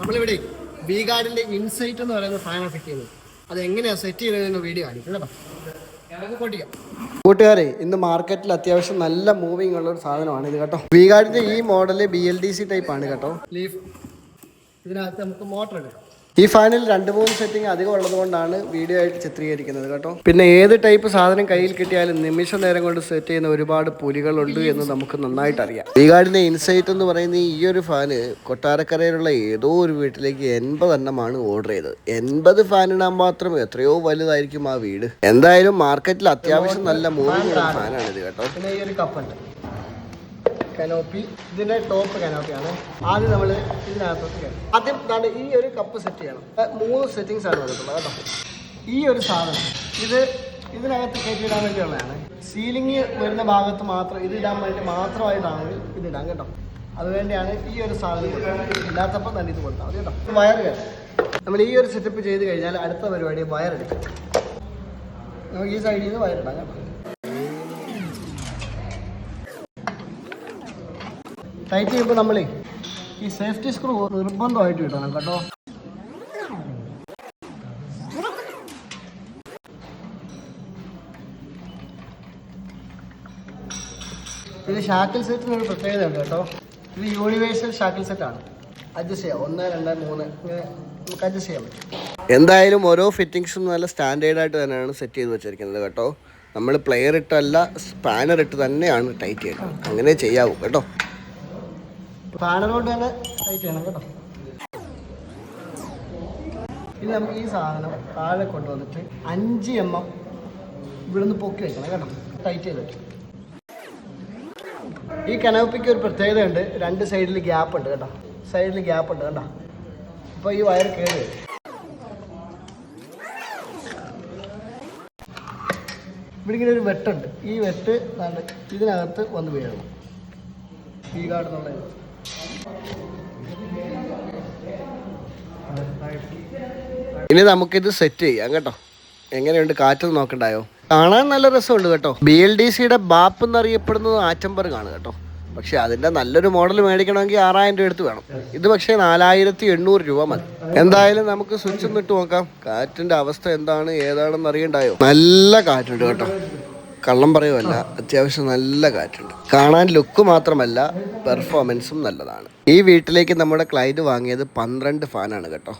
നമ്മളിവിടെ V ഗാർഡിന്റെ insight എന്ന് പറയുന്ന സാധനം സെറ്റ് ചെയ്തു അത് എങ്ങനെയാണ് സെറ്റ് ചെയ്തതെന്ന് വീഡിയോ കാണിക്കും കേട്ടോ. കൂട്ടുകാരെ ഇന്ന് മാർക്കറ്റിൽ അത്യാവശ്യം നല്ല മൂവിങ് ഉള്ള ഒരു സാധനമാണ് ഇത് കേട്ടോ. വി ഗാർഡിന്റെ ഈ model B L D C type ആണ് കേട്ടോ. ലീഫ് ഇതിനകത്ത് നമുക്ക് മോട്ടർ എടുക്കാം. ഈ ഫാനിൽ രണ്ട് മൂന്ന് സെറ്റിംഗ് അധികം ഉള്ളത് കൊണ്ടാണ് വീഡിയോ ആയിട്ട് ചിത്രീകരിക്കുന്നത് കേട്ടോ. പിന്നെ ഏത് ടൈപ്പ് സാധനം കയ്യിൽ കിട്ടിയാലും നിമിഷ നേരം കൊണ്ട് സെറ്റ് ചെയ്യുന്ന ഒരുപാട് പുലികളുണ്ട് എന്ന് നമുക്ക് നന്നായിട്ട് അറിയാം. വീഗാർഡിന്റെ ഇൻസൈറ്റ് എന്ന് പറയുന്ന ഈ ഒരു ഫാന് കൊട്ടാരക്കരയിലുള്ള ഏതോ ഒരു വീട്ടിലേക്ക് എൺപത് എണ്ണമാണ് ഓർഡർ ചെയ്തത്. എൺപത് ഫാനിടാൻ മാത്രം എത്രയോ വലുതായിരിക്കും ആ വീട്. എന്തായാലും മാർക്കറ്റിൽ അത്യാവശ്യം നല്ല മൂന്ന് ഫാനാണ് ഇത് കേട്ടോ. പിന്നെ ഈ ഒരു കപ്പുണ്ട് കനോപ്പി. ഇതിന്റെ ടോപ്പ് കനോപ്പിയാണ്. ആദ്യം നമ്മൾ ഇതിനകത്തോട്ട് കയറും. ആദ്യം എന്താണ് ഈ ഒരു കപ്പ് സെറ്റ് ചെയ്യണം. മൂന്ന് സെറ്റിങ്സ് ആണ് വന്നിട്ടുള്ളത് കേട്ടോ. ഈ ഒരു സാധനം ഇത് ഇതിനകത്ത് കയറ്റിയിടാൻ വേണ്ടിയുള്ളതാണ്. സീലിംഗ് വരുന്ന ഭാഗത്ത് മാത്രം ഇത് ഇടാൻ വേണ്ടി മാത്രമായിട്ടാണെങ്കിൽ ഇതിടാം കേട്ടോ. അതുവേണ്ടിയാണ് ഈ ഒരു സാധനം. ഇല്ലാത്തപ്പോൾ തന്നെ ഇത് കൊടുത്താൽ മതി കേട്ടോ. വയർ കയറും നമ്മൾ ഈ ഒരു സെറ്റപ്പ് ചെയ്ത് കഴിഞ്ഞാൽ അടുത്ത പരിപാടി വയർ എടുക്കും. നമുക്ക് ഈ സൈഡിൽ നിന്ന് വയറിടാം കേട്ടോ. ടൈറ്റ് ചെയ്യുമ്പോൾ നമ്മളേ. ഈ സേഫ്റ്റി സ്ക്രൂ നിർബന്ധമായിട്ട് കിട്ടണം കേട്ടോ. ഇത് ഷാക്കിൾ സെറ്റിന് ഒരു പ്രത്യേകത ഉണ്ട് കേട്ടോ. ഇത് യൂണിവേഴ്സൽ ഷാക്കിൾ സെറ്റാണ് അഡ്ജസ്റ്റ് ചെയ്യാം. ഒന്ന് രണ്ട് മൂന്ന്. നമുക്ക് അഡ്ജസ്റ്റ് ചെയ്യാൻ പറ്റും. എന്തായാലും ഓരോ ഫിറ്റിങ്സും നല്ല സ്റ്റാൻഡേർഡ് ആയിട്ട് തന്നെയാണ് സെറ്റ് ചെയ്ത് വെച്ചിരിക്കുന്നത് കേട്ടോ. നമ്മൾ പ്ലെയർ ഇട്ടല്ല സ്പാനർ ഇട്ട് തന്നെയാണ് ടൈറ്റ് ചെയ്യുന്നത്. അങ്ങനെ ചെയ്യാവൂ കേട്ടോ. കൊണ്ട് തന്നെ ടൈറ്റ് ചെയ്യണം കേട്ടോ. ഇനി നമുക്ക് ഈ സാധനം താഴെ കൊണ്ടുവന്നിട്ട് അഞ്ച് എം എം ഇവിടുന്ന് പൊക്കി വെക്കണം കേട്ടോ. ടൈറ്റ് ചെയ്ത് വെക്കണം. ഈ കനോപ്പിക്ക് ഒരു പ്രത്യേകതയുണ്ട്. രണ്ട് സൈഡിൽ ഗ്യാപ്പ് ഉണ്ട് കേട്ടോ. സൈഡിൽ ഗ്യാപ്പ് ഉണ്ട് കേട്ടോ അപ്പോൾ ഈ വയർ കയറി ഇവിടെ ഇങ്ങനെ ഒരു വെട്ടുണ്ട്. ഈ വെട്ട് ഇതിനകത്ത് വന്ന് വീഴണം. ഈ കാർഡ് ഇനി നമുക്കിത് സെറ്റ് ചെയ്യാം കേട്ടോ. എങ്ങനെയുണ്ട്? കാറ്റ് നോക്കണ്ടായോ? കാണാൻ നല്ല രസമുണ്ട് കേട്ടോ. ബി എൽ ഡി സിയുടെ ബാപ്പ് എന്നറിയപ്പെടുന്നത് ആറ്റംബർഗാണ് കേട്ടോ. പക്ഷെ അതിന്റെ നല്ലൊരു മോഡൽ മേടിക്കണമെങ്കിൽ ആറായിരം രൂപ എടുത്ത് വേണം. ഇത് പക്ഷേ നാലായിരത്തി എണ്ണൂറ് രൂപ മതി. എന്തായാലും നമുക്ക് സ്വിച്ച് ഒന്നിട്ട് നോക്കാം. കാറ്റിന്റെ അവസ്ഥ എന്താണ്? ഏതാണെന്ന് അറിയണ്ടായോ? നല്ല കാറ്റുണ്ട് കേട്ടോ. കള്ളം പറയുമല്ല അത്യാവശ്യം നല്ല കാറ്റുണ്ട്. കാണാൻ ലുക്ക് മാത്രമല്ല പെർഫോമൻസും നല്ലതാണ്. ഈ വീട്ടിലേക്ക് നമ്മുടെ ക്ലൈന്റ് വാങ്ങിയത് പന്ത്രണ്ട് ഫാനാണ് കേട്ടോ.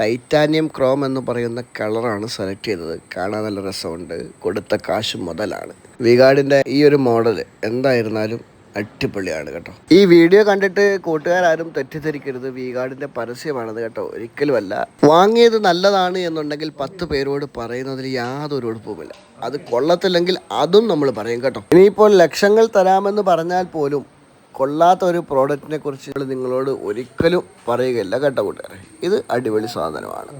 ടൈറ്റാനിയം ക്രോം എന്ന് പറയുന്ന കളറാണ് സെലക്ട് ചെയ്തത്. കാണാൻ നല്ല രസമുണ്ട്. കൊടുത്ത കാശ് മുതലാണ്. വികാടിന്റെ ഈ ഒരു മോഡൽ എന്തായിരുന്നാലും അടിപൊളിയാണ് കേട്ടോ. ഈ വീഡിയോ കണ്ടിട്ട് കൂട്ടുകാരും തെറ്റിദ്ധരിക്കരുത്. വീഗാർഡിന്റെ പരസ്യമാണത് കേട്ടോ. ഒരിക്കലുമല്ല. വാങ്ങിയത് നല്ലതാണ് എന്നുണ്ടെങ്കിൽ പത്ത് പേരോട് പറയുന്നതിൽ യാതൊരു ഉടുപ്പുമില്ല. അത് കൊള്ളത്തില്ലെങ്കിൽ അതും നമ്മൾ പറയും കേട്ടോ. ഇനിയിപ്പോൾ ലക്ഷങ്ങൾ തരാമെന്ന് പറഞ്ഞാൽ പോലും കൊള്ളാത്ത ഒരു പ്രോഡക്റ്റിനെ കുറിച്ച് നിങ്ങളോട് ഒരിക്കലും പറയുകയില്ല കേട്ടോ കൂട്ടുകാരെ. ഇത് അടിപൊളി സാധനമാണ്.